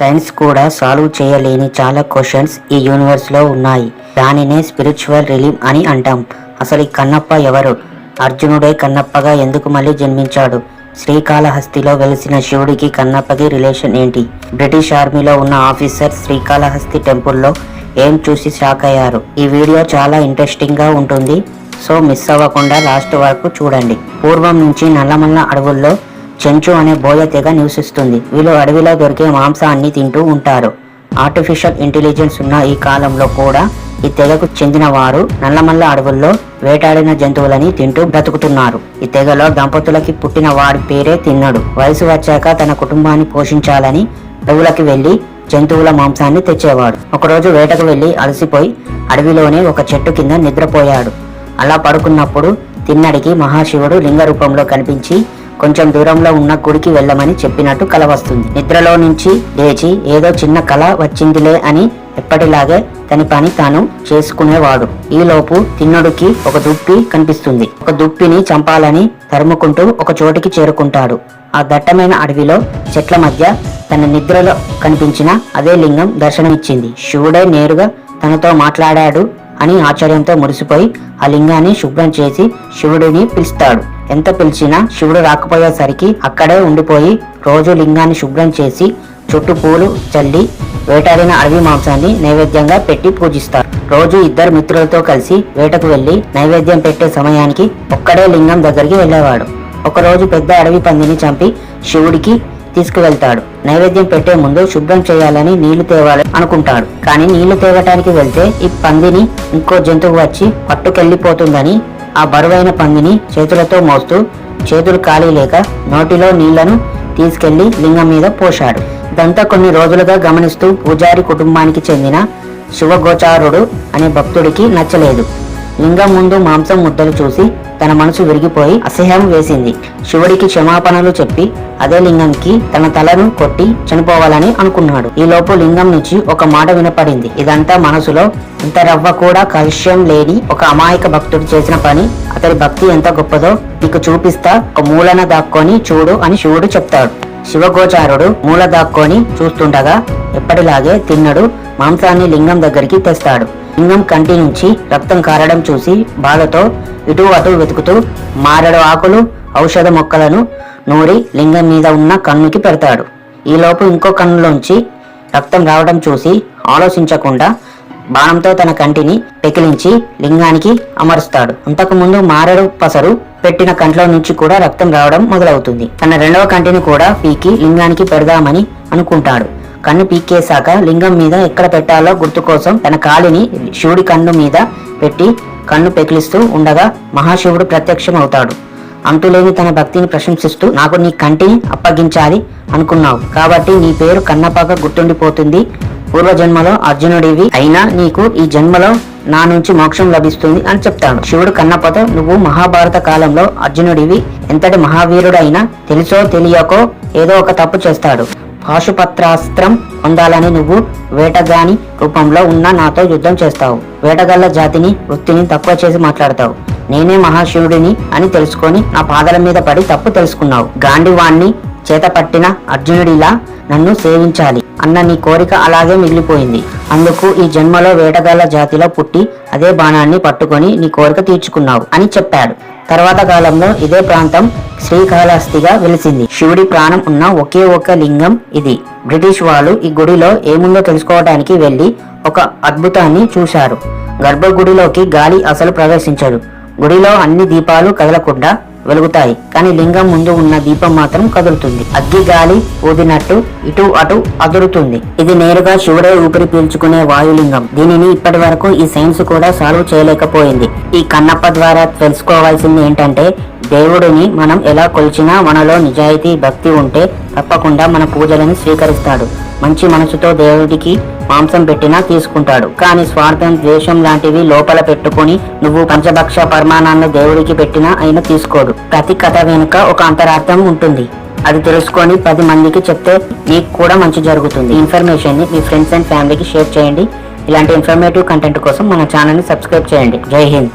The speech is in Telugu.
సైన్స్ కూడా సాల్వ్ చేయలేని చాలా క్వశ్చన్స్ ఈ యూనివర్స్లో ఉన్నాయి. దానినే స్పిరిచువల్ రిలీమ్ అని అంటాం. అసలు ఈ కన్నప్ప ఎవరు? అర్జునుడే కన్నప్పగా ఎందుకు మళ్ళీ జన్మించాడు? శ్రీకాళహస్తిలో వెలిసిన శివుడికి కన్నప్పకి రిలేషన్ ఏంటి? బ్రిటిష్ ఆర్మీలో ఉన్న ఆఫీసర్ శ్రీకాళహస్తి టెంపుల్లో ఏం చూసి షాక్ అయ్యారు? ఈ వీడియో చాలా ఇంట్రెస్టింగ్గా ఉంటుంది. సో మిస్ అవ్వకుండా లాస్ట్ వరకు చూడండి. పూర్వం నుంచి నల్లమల్ల అడవుల్లో చెంచు అనే బోయ తెగ నివసిస్తుంది. వీళ్ళు అడవిలో దొరికే మాంసాన్ని తింటూ ఉంటారు. ఆర్టిఫిషియల్ ఇంటెలిజెన్స్ ఉన్న ఈ కాలంలో కూడా ఈ తెగకు చెందిన వారు నల్లమల్ల అడవుల్లో వేటాడిన జంతువులని తింటూ బ్రతుకుతున్నారు. ఈ తెగలో దంపతులకి పుట్టిన వాడి పేరే తిన్నడు. వయసు వచ్చాక తన కుటుంబాన్ని పోషించాలని అడవులకి వెళ్ళి జంతువుల మాంసాన్ని తెచ్చేవాడు. ఒకరోజు వేటకు వెళ్ళి అలసిపోయి అడవిలోనే ఒక చెట్టు కింద నిద్రపోయాడు. అలా పడుకున్నప్పుడు తిన్నడికి మహాశివుడు లింగ రూపంలో కనిపించి కొంచెం దూరంలో ఉన్న గుడికి వెళ్ళమని చెప్పినట్టు కల వస్తుంది. నిద్రలో నుంచి లేచి ఏదో చిన్న కల వచ్చిందిలే అని ఎప్పటిలాగే తన పని తాను చేసుకునేవాడు. ఈలోపు తిన్నడుకి ఒక దుప్పి కనిపిస్తుంది. ఒక దుప్పిని చంపాలని తరుముకుంటూ ఒక చోటికి చేరుకుంటాడు. ఆ దట్టమైన అడవిలో చెట్ల మధ్య తన నిద్రలో కనిపించిన అదే లింగం దర్శనమిచ్చింది. శివుడే నేరుగా తనతో మాట్లాడాడు అని ఆశ్చర్యంతో మురిసిపోయి ఆ లింగాన్ని శుభ్రం చేసి శివుడిని పిలుస్తాడు. ఎంత పిలిచినా శివుడు రాకపోయేసరికి అక్కడే ఉండిపోయి రోజు లింగాన్ని శుభ్రం చేసి చుట్టూ పూలు చల్లి వేటాడిన అడవి మాంసాన్ని నైవేద్యంగా పెట్టి పూజిస్తారు. రోజు ఇద్దరు మిత్రులతో కలిసి వేటకు వెళ్ళి నైవేద్యం పెట్టే సమయానికి ఒక్కడే లింగం దగ్గరికి వెళ్ళేవాడు. ఒకరోజు పెద్ద అడవి పందిని చంపి శివుడికి తీసుకువెళ్తాడు. నైవేద్యం పెట్టే ముందు శుభ్రం చేయాలని నీళ్ళు తేవాలి అనుకుంటాడు. కానీ నీళ్ళు తేవటానికి వెళ్తే ఈ పందిని ఇంకో జంతువు వచ్చి పట్టుకెళ్ళిపోతుందని ఆ బరువైన పందిని చేతులతో మోస్తూ చేతులు ఖాళీ లేక నోటిలో నీళ్ళను తీసుకెళ్ళి లింగం మీద పోశాడు. ఇదంతా కొన్ని రోజులుగా గమనిస్తూ పూజారి కుటుంబానికి చెందిన శివగోచారుడు అనే భక్తుడికి నచ్చలేదు. లింగం ముందు మాంసం ముద్దలు చూసి తన మనసు విరిగిపోయి అసహ్యం వేసింది. శివుడికి క్షమాపణలు చెప్పి అదే లింగంకి తన తలను కొట్టి చనిపోవాలని అనుకున్నాడు. ఈ లోపు లింగం నుంచి ఒక మాట వినపడింది. ఇదంతా మనసులో ఇంత రవ్వ కూడా కలుష్యం లేని ఒక అమాయక భక్తుడు చేసిన పని. అతడి భక్తి ఎంత గొప్పదో నీకు చూపిస్తా ఒక మూలన దాక్కొని చూడు అని శివుడు చెప్తాడు. శివగోచారుడు మూల దాక్కొని చూస్తుండగా ఎప్పటిలాగే తిన్నడు మాంసాన్ని లింగం దగ్గరికి తెస్తాడు. లింగం కంటి నుంచి రక్తం కారడం చూసి బాధతో ఇటు అటు వెతుకుతూ మారడు ఆకులు ఔషధ మొక్కలను నూరి లింగం మీద ఉన్న కన్నుకి పెడతాడు. ఈలోపు ఇంకో కన్నులోంచి రక్తం రావడం చూసి ఆలోచించకుండా బాణంతో తన కంటిని పెకిలించి లింగానికి అమరుస్తాడు. అంతకుముందు మారడు పసరు పెట్టిన కంట్లో నుంచి కూడా రక్తం రావడం మొదలవుతుంది. తన రెండవ కంటిని కూడా పీకి లింగానికి పెడదామని అనుకుంటాడు. కన్ను పీకేశాక లింగం మీద ఎక్కడ పెట్టాలో గుర్తు కోసం తన కాలిని శివుడి కన్ను మీద పెట్టి కన్ను పెకిలిస్తూ ఉండగా మహాశివుడు ప్రత్యక్షం అవుతాడు అంతులేని తన భక్తిని ప్రశంసిస్తూ నాకు నీ కంటిని అప్పగించాలి అనుకున్నావు. కాబట్టి నీ పేరు కన్నపాక గుర్తుండిపోతుంది. పూర్వజన్మలో అర్జునుడివి అయినా నీకు ఈ జన్మలో నా నుంచి మోక్షం లభిస్తుంది అని చెప్తాడు. శివుడు కన్నపతో నువ్వు మహాభారత కాలంలో అర్జునుడివి. ఎంతటి మహావీరుడైనా తెలుసో తెలియకో ఏదో ఒక తప్పు చేస్తాడు. పాశుపత్రాస్త్రం పొందాలని నువ్వు వేటగాని రూపంలో ఉన్న నాతో యుద్ధం చేస్తావు. వేటగాళ్ళ జాతిని వృత్తిని తక్కువ చేసి మాట్లాడతావు. నేనే మహాశివుడిని అని తెలుసుకొని నా పాదల మీద పడి తప్పు తెలుసుకున్నావు. గాంధీవాణ్ణి చేత పట్టిన అర్జునుడిలా నన్ను సేవించాలి అన్న నీ కోరిక అలాగే మిగిలిపోయింది. అందుకు ఈ జన్మలో వేటగాళ్ళ జాతిలో పుట్టి అదే బాణాన్ని పట్టుకొని నీ కోరిక తీర్చుకున్నావు అని చెప్పాడు. తర్వాత కాలంలో ఇదే ప్రాంతం శ్రీకాళహస్తిగా వెలిసింది. శివుడి ప్రాణం ఉన్న ఒకే ఒక లింగం ఇది. బ్రిటిష్ వాళ్ళు ఈ గుడిలో ఏముందో తెలుసుకోవడానికి వెళ్ళి ఒక అద్భుతాన్ని చూశారు. గర్భగుడిలోకి గాలి అసలు ప్రవేశించదు. గుడిలో అన్ని దీపాలు కదలకుండా వెలుగుతాయి. కానీ లింగం ముందు ఉన్న దీపం మాత్రం కదులుతుంది. అగ్గి గాలి ఊదినట్టు ఇటు అటు అదురుతుంది. ఇది నేరుగా శివుడే ఊపిరి పీల్చుకునే వాయులింగం. దీనిని ఇప్పటి వరకు ఈ సైన్స్ కూడా సాల్వ్ చేయలేకపోయింది. ఈ కన్నప్ప ద్వారా తెలుసుకోవాల్సింది ఏంటంటే దేవుడిని మనం ఎలా కొలిచినా మనలో నిజాయితీ భక్తి ఉంటే తప్పకుండా మన పూజలను స్వీకరిస్తాడు. మంచి మనసుతో దేవుడికి మాంసం పెట్టినా తీసుకుంటాడు. కానీ స్వార్థం ద్వేషం లాంటివి లోపల పెట్టుకుని నువ్వు పంచభక్ష పరమాణాన్ని దేవుడికి పెట్టినా ఆయన తీసుకోడు. ప్రతి కథ వెనుక ఒక అంతరార్థం ఉంటుంది. అది తెలుసుకొని పది మందికి చెప్తే నీకు కూడా మంచి జరుగుతుంది. ఇన్ఫర్మేషన్ని మీ ఫ్రెండ్స్ అండ్ ఫ్యామిలీకి షేర్ చేయండి. ఇలాంటి ఇన్ఫర్మేటివ్ కంటెంట్ కోసం మన ఛానల్ని సబ్స్క్రైబ్ చేయండి. జై హింద్.